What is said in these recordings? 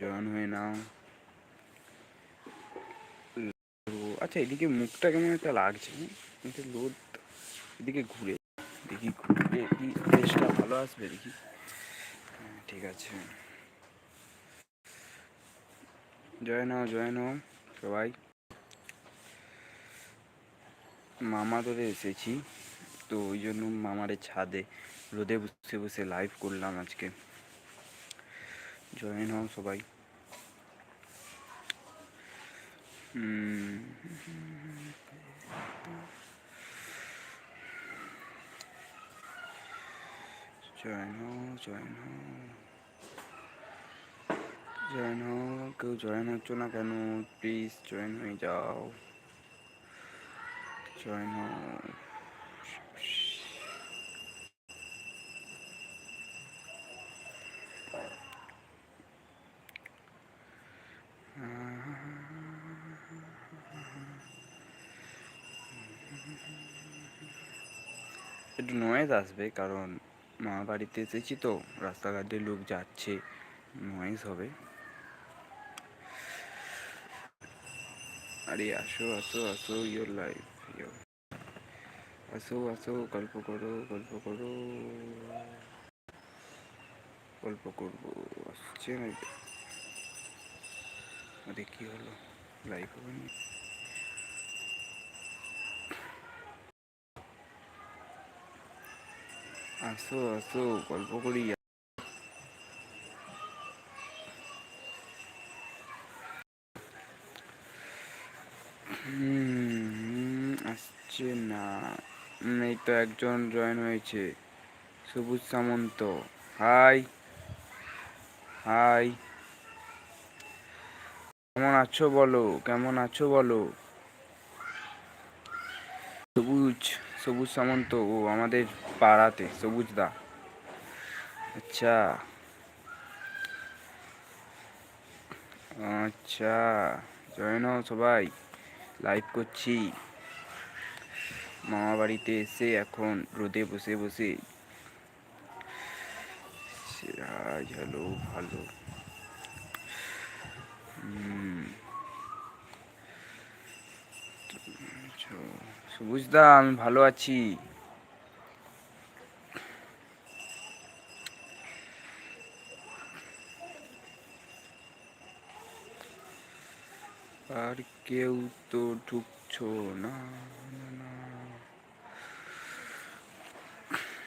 Join হয়ে নাও আচ্ছা এদিকে মুখটা কেমন একটা লাগছে কিন্তু লোড এদিকে ঘুরে দেখি ঘুরে কি ফেসটা ভালো আসবে দেখি ঠিক আছে জয়েন হও জয়েন হও সবাই মামা ধরে এসেছি তো ওই জন্য মামারে ছাদে রোদে বসে বসে লাইভ করলাম আজকে জয়েন হও সবাই। জয়েন হও জয়েন হও। জয়েন হও, কেউ জয়েন হচ্ছ না কেন? প্লিজ জয়েন হয়ে যাও। জয়েন হও একটু নয়েজ আসবে, কারণ মা বাড়িতে এসেছি তো, রাস্তাঘাটে লোক যাচ্ছে নয়েজ হবে। আরে আসো আসো আসো ইয়োর লাইফ আসো আসো, গল্প করো গল্প করো। গল্প করব, আসছে না আরে কি হলো? লাইভ হবে না আসো আসো গল্প করি। আসছে না। এই তো একজন জয়েন হয়েছে। সবুজ সামন্ত। হাই হাই কেমন আছো বলো? কেমন আছো বলো? সবুজ সামন্ত ও আমাদের পাড়াতে, সবুজ দা। আচ্ছা। আচ্ছা জয়েন সবাই। লাইভ করছি। মামা বাড়িতে এসে এখন রোদে বসে বসে। হ্যালো ভালো। হুম আচ্ছা, সবুজদা আমি ভালো আছি। আর কেউ তো ঢুকছ না না, না।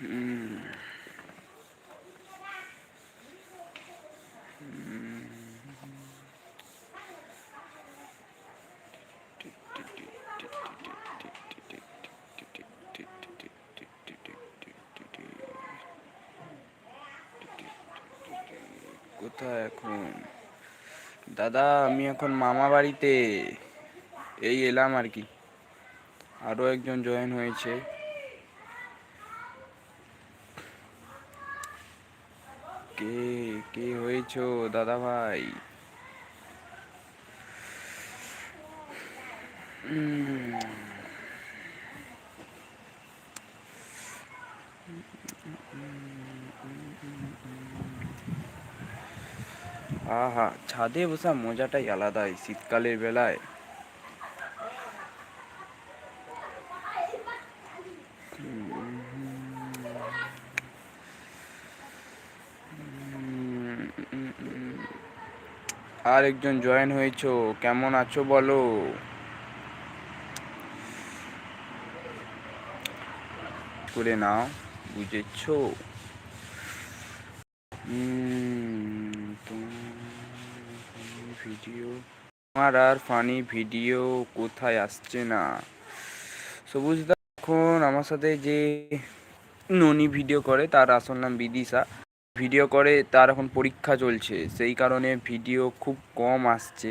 হুম। হুম। কোথায় এখন দাদা আমি এখন মামা বাড়িতে। এই এলাম আর কি। আরও একজন জয়েন হয়েছে। কে কে হয়েছ দাদা ভাই? উম, আহা ছাদে বসা মজাটাই আলাদা শীতকালের বেলায়। আর একজন জয়েন হয়েছো কেমন আছো বলো? করে নাও বুঝেছ? উম, তোমার ভিডিও আমার আর ফানি ভিডিও কোথায় আসছে না? সবুজদা এখন আমার সাথে যে ননি ভিডিও করে, তার আসল নাম বিদিশা। ভিডিও করে, তার এখন পরীক্ষা চলছে। সেই কারণে ভিডিও খুব কম আসছে।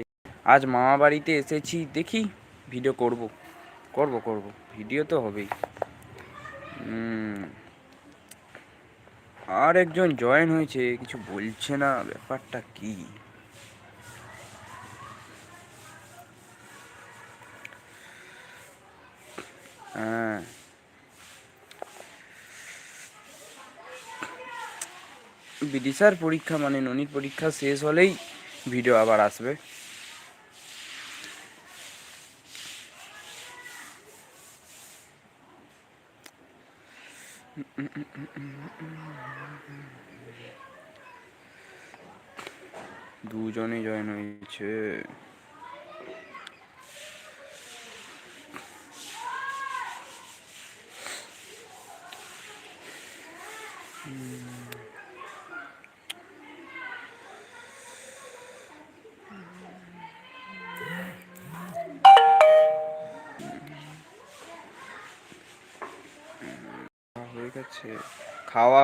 আজ মামা বাড়িতে এসেছি, দেখি ভিডিও করব। করব করব। ভিডিও তো হবেই। আর একজন জয়েন হয়েছে, কিছু বলছে না, ব্যাপারটা কি? হ্যাঁ। পরীক্ষা মানে ননির পরীক্ষা শেষ হলেই ভিডিও আবার আসবে। দুজনে জয়েন হয়েছে।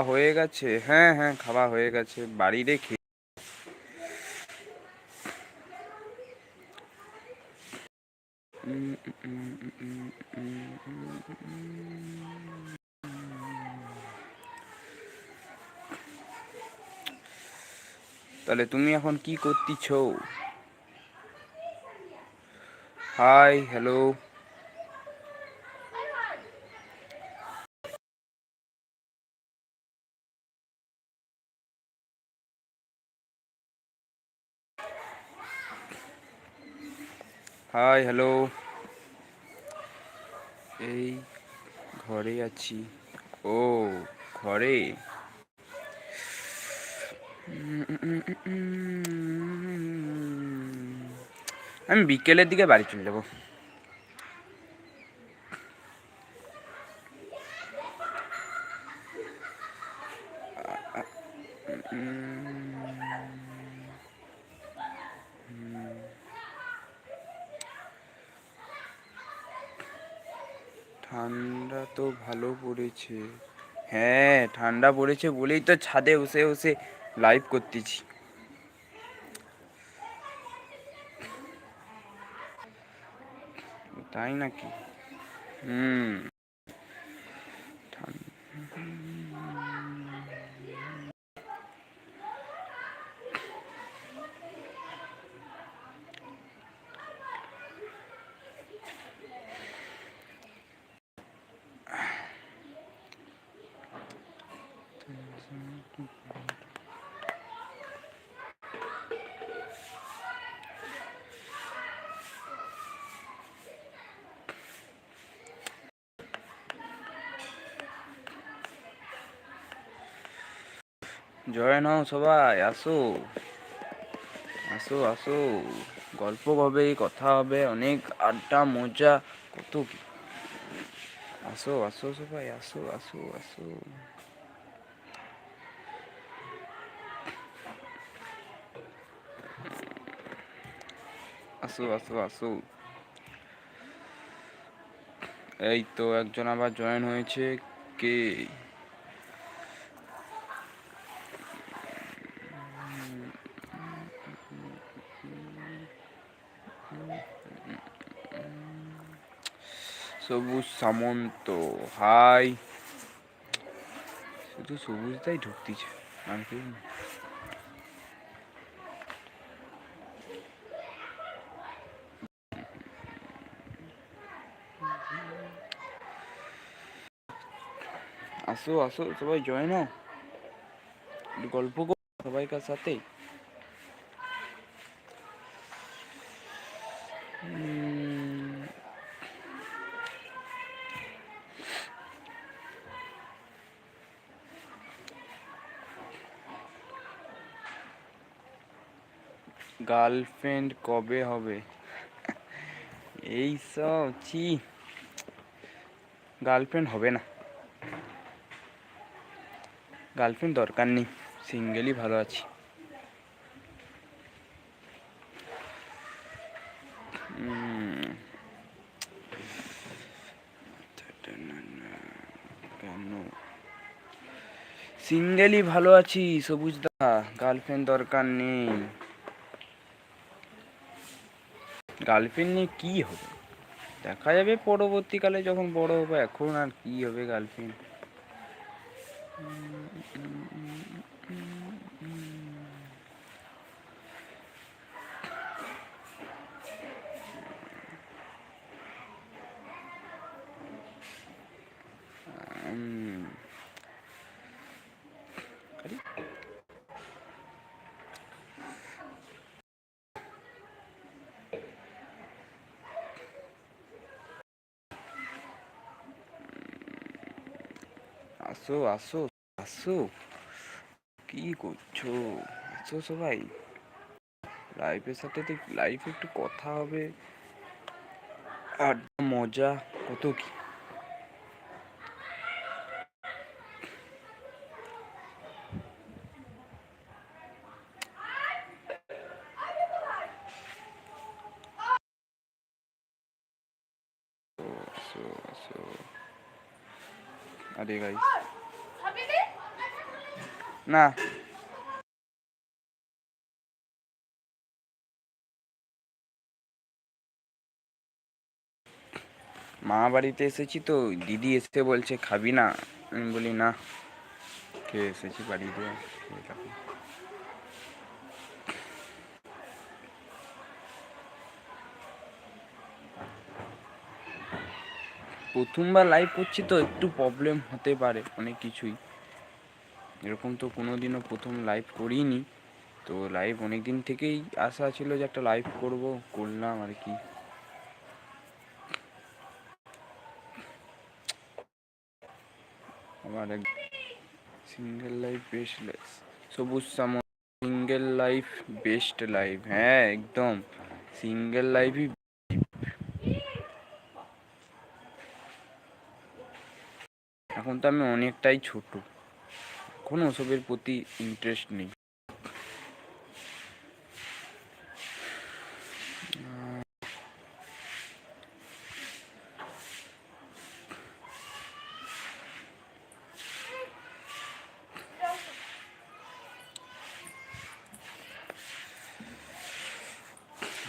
হয়ে গেছে। হ্যাঁ হ্যাঁ খাওয়া হয়ে গেছে। বাড়ি রেখে। তাহলে তুমি এখন কি করতেছ? Hi hello hi hello. এই ঘরে আছি। ও ঘরে? আমি বিকেলের দিকে বাড়ি চলে যাব। ঠান্ডা তো ভালো পড়েছে। হ্যাঁ ঠান্ডা পড়েছে বলেই তো ছাদে বসে বসে লাইভ করতেছি। তাই নাকি? হুম। জয়েন হও সবাই, আসো। আসো আসো। গল্প হবে, কথা হবে, অনেক আড্ডা, মজা, কত কি। আসো আসো সবাই, আসো আসো আসো। আসো আসো আসো। এই তো একজন আবার জয়েন হয়েছে, কে? সবুজ সামন্ত, হাই। শুধু সবুজটাই ঢুকতেছে, আর আসো আসো, সবাই জয়েন গল্প করো সবাইকার সাথে। গার্লফ্রেন্ড কবে হবে? এই সব ছি। গার্লফ্রেন্ড হবে না। গার্লফ্রেন্ড দরকার নেই, সিঙ্গেলই ভালো আছি। সিঙ্গেলই ভালো আছি, সবুজ দা। গার্লফ্রেন্ড দরকার নেই। গার্লফ্রেন্ড নিয়ে কী হবে? দেখা যাবে পরবর্তীকালে যখন বড় হব, এখন আর কি হবে গার্লফ্রেন্ড আসো আসো আসো। কি করছ? আসো সবাই। লাইফের সাথে তো লাইফ একটু কথা হবে। আর মজা, কত কি? আরে গাইস না। মা বাড়িতে এসেছি তো, দিদি এসে বলছে, খাবি না? আমি বলি, না। খেয়ে এসেছি বাড়িতে প্রথমবার লাইভ করছি তো, একটু প্রবলেম হতে পারে, অনেক কিছুই। এরকম তো কোনো দিনও প্রথম লাইভ করিনি। তো লাইভ অনেক দিন থেকেই আশা ছিল যে একটা লাইভ করব, করলাম আর কি। আমার এক সিঙ্গেল লাইফ বেস্ট লাইফ সবুজ সামন সিঙ্গেল লাইফ বেস্ট লাইফ হ্যাঁ একদম। সিঙ্গেল লাইফই এখন তো আমি অনেকটাই ছোট। এখন ওসবের প্রতি ইন্টারেস্ট নেই।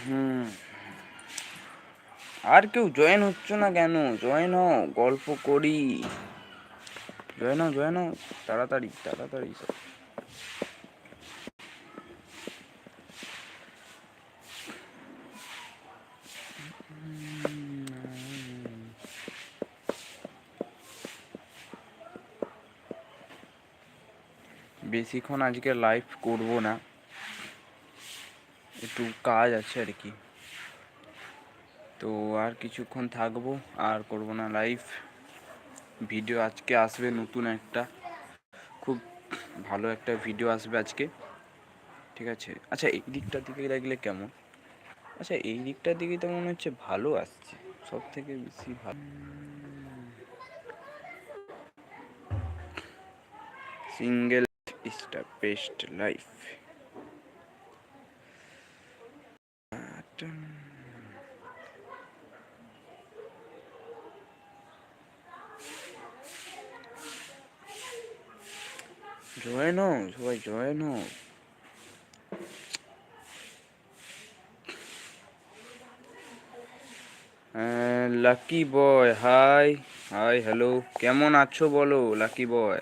হুম। আর কেউ জয়েন হচ্ছে না কেন? জয়েন হও, গল্প করি। জয়েন হও তাড়াতাড়ি তাড়াতাড়ি সব বেশিক্ষণ আজকে লাইভ করব না। একটু কাজ আছে আর কি। তো আর কিছুক্ষণ থাকব, আর করব না লাইভ ভিডিও আজকে আসবে, নতুন একটা। খুব ভালো একটা ভিডিও আসবে আজকে। ঠিক আছে? আচ্ছা এই দিকটার দিকে দেখলে কেমন? আচ্ছা এই দিকটার দিকে তো মনে হচ্ছে ভালো আসছে। সব থেকে বেশি ভালো। Single the best life. Join হও সবাই জয়েন হও lucky boy hi hi hello কেমন আছো বলো লাকি বয়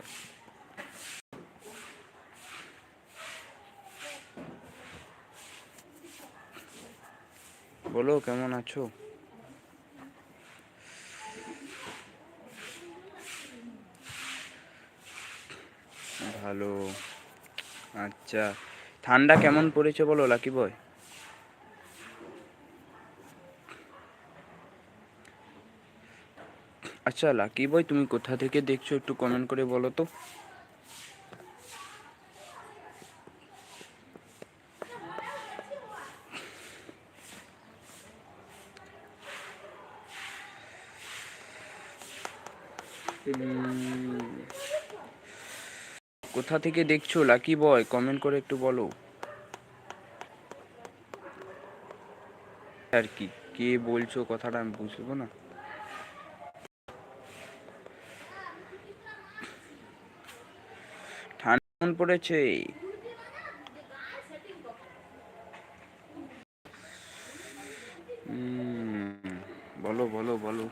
বলো, কেমন আছো? ভালো। আচ্ছা ঠান্ডা কেমন পড়েছে বলো, লাকি বয়? আচ্ছা লাকি বয়, তুমি কোথা থেকে দেখছ একটু কমেন্ট করে বলো তো। কোথা থেকে দেখছ? লাকি বয় কমেন্ট করে একটু বলো। আর কি, কে বলছো কথাটা আমি বুঝব না। ঠান্ডা পড়েছে। বলো বলো বলো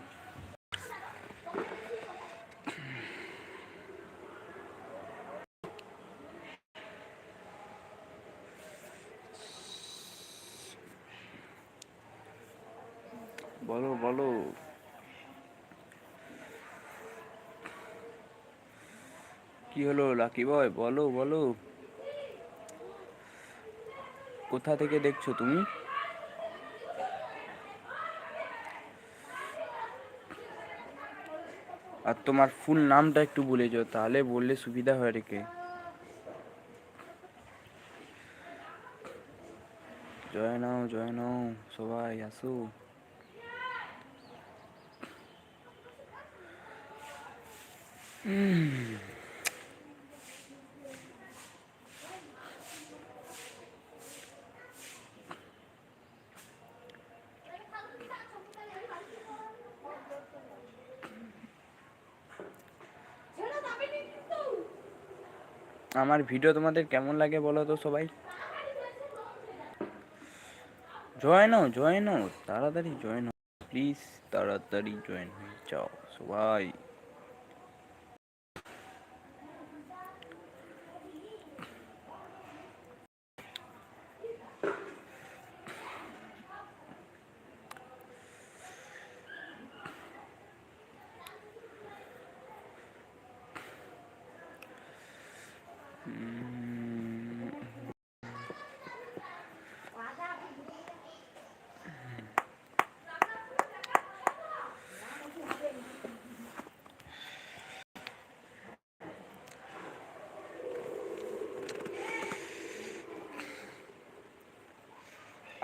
বলো কি হলো, লাকি বয়, বলো বলো। কোথা থেকে দেখছ তুমি? আর তোমার ফুল নামটা একটু বলে যাও, তাহলে বললে সুবিধা হয় রেখে জয় নাও জয় নাও, সবাই আসো। আমার ভিডিও তোমাদের কেমন লাগে বলো তো সবাই? জয়েন হও জয়েন হও, তাড়াতাড়ি জয়েন হও প্লিজ তাড়াতাড়ি জয়েন হয়ে যাও সবাই।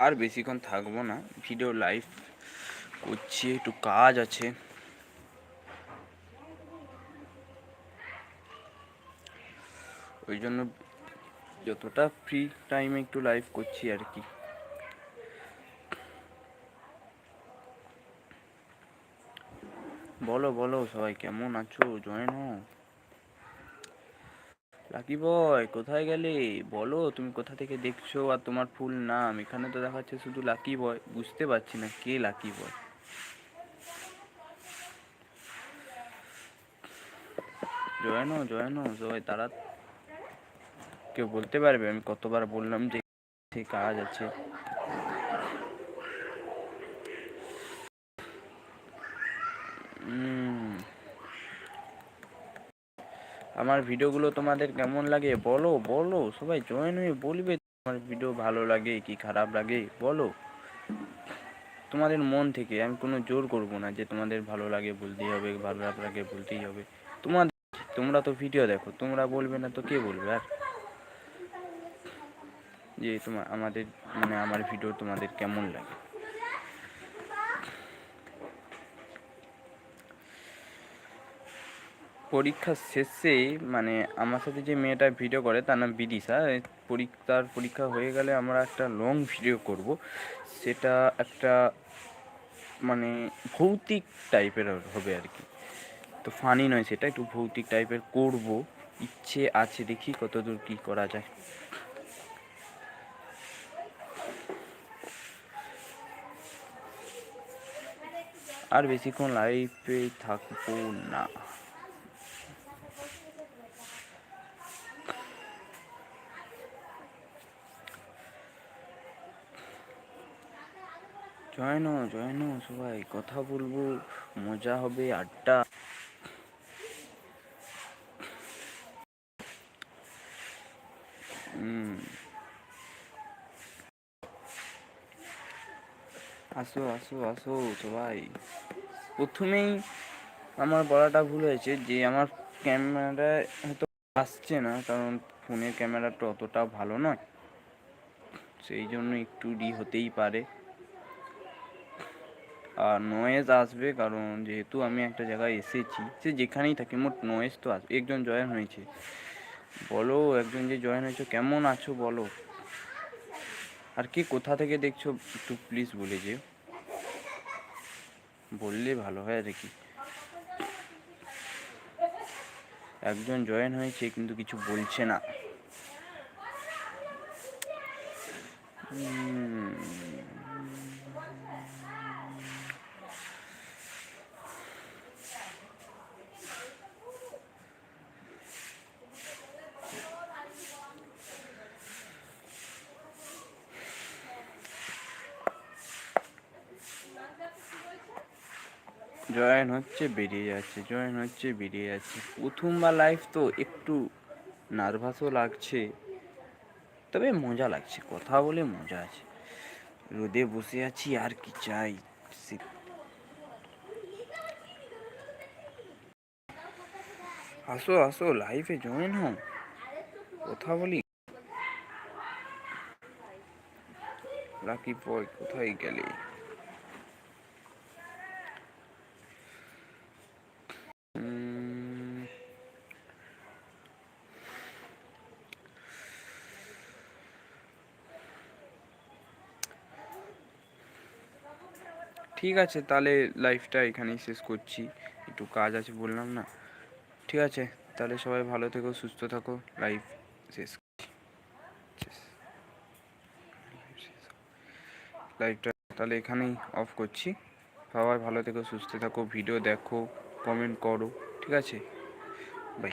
আর বেশিক্ষণ থাকব না। ভিডিও লাইভ করছি, একটু কাজ আছে। ওই জন্য যতটা ফ্রি টাইমে একটু লাইভ করছি আর কি। বলো বলো সবাই কেমন আছো? জয়েন হও। লাকি বয় কোথায় গেলে? বলো তুমি কোথা থেকে দেখছ? আর তোমার ফুল নাম? এখানে তো দেখাচ্ছে শুধু লাকি বয় বুঝতে পারছি না কে লাকি বয় জয়েন জয়েন হও তারা কেউ বলতে পারবে? আমি কতবার বললাম যে কাজ আছে। উম, আমার ভিডিওগুলো তোমাদের কেমন লাগে? বলো বলো। সবাই জয়েন হয়ে বলবে আমার ভিডিও ভালো লাগে কি খারাপ লাগে, বলো। তোমাদের মন থেকে আমি কোনো জোর করব না যে তোমাদের ভালো লাগে বলতেই হবে, ভালো লাগে বলতেই হবে। তোমাদের, তোমরা তো ভিডিও দেখো, তোমরা বলবে না তো কে বলবে আর? যে তোমার আমাদের মানে আমার ভিডিও তোমাদের কেমন লাগে? পরীক্ষা শেষে মানে আমার সাথে যে মেয়েটা ভিডিও করে, তার নাম বিদিশা পরীক্ষার পরীক্ষা হয়ে গেলে আমরা একটা লং ভিডিও করব। সেটা একটা মানে ভৌতিক টাইপের হবে আর কি। তো ফানি নয় সেটা, একটু ভৌতিক টাইপের করব। ইচ্ছে আছে দেখি কতদূর কী করা যায়। আর বেশিক্ষণ লাইফে থাকব না। জয়েন হও সবাই। কথা বলব, মজা হবে, আড্ডা। আসো আসো আসো সবাই। প্রথমেই আমার বলাটা ভুল হয়েছে যে আমার ক্যামেরায় হয়তো আসছে না, কারণ ফোনের ক্যামেরাটা অতটা ভালো নয়। সেই জন্য একটু ডি হতেই পারে। নয়েজ আসবে কারণ যেহেতু আমি একটা জায়গায় এসেছি সে যেখানেই থাকি মোট নয়েজ তো আসবে একজন জয়েন হয়েছে। বলো একজন যে জয়েন হয়েছে কেমন আছো বলো? আর কে কোথা থেকে দেখছ একটু প্লিজ বলে যে বললে ভালো হয় আর কি। একজন জয়েন হয়েছে কিন্তু কিছু বলছে না। উম, জয়েন হচ্ছে, বেরিয়ে যাচ্ছে, জয়েন হচ্ছে, বেরিয়ে যাচ্ছে। প্রথমবার লাইফ তো একটু নার্ভাসও লাগছে, তবে মজা লাগছে, কথা বলে মজা আছে। রোদে বসে আছি, আর কি চাই? আসো আসো লাইফে জয়েন হও। কথা বলি। লাকি বয় কোথায় গেলে? ঠিক আছে, তাহলে লাইফটা এখানেই শেষ করছি। একটু কাজ আছে বললাম না। ঠিক আছে, তাহলে সবাই ভালো থেকো, সুস্থ থাকো লাইফ শেষ করছি। শেষ। লাইভটা তাহলে এখানেই অফ করছি। সবাই ভালো থেকো, সুস্থ থাকো ভিডিও দেখো কমেন্ট করো। ঠিক আছে? বাই